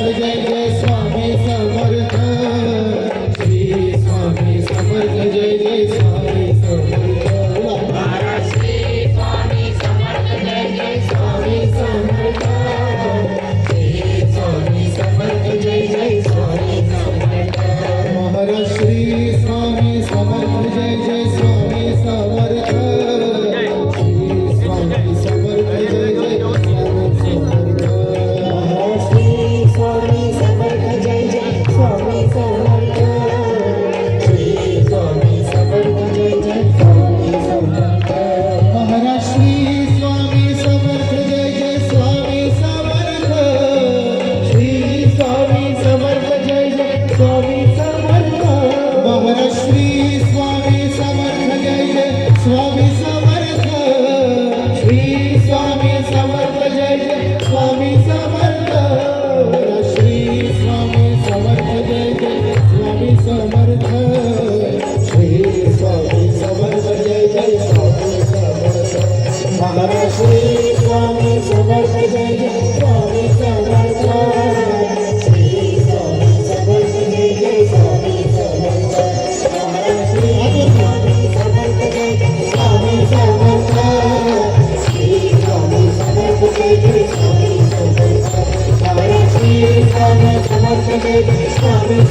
जय जय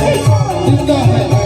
जिंदा है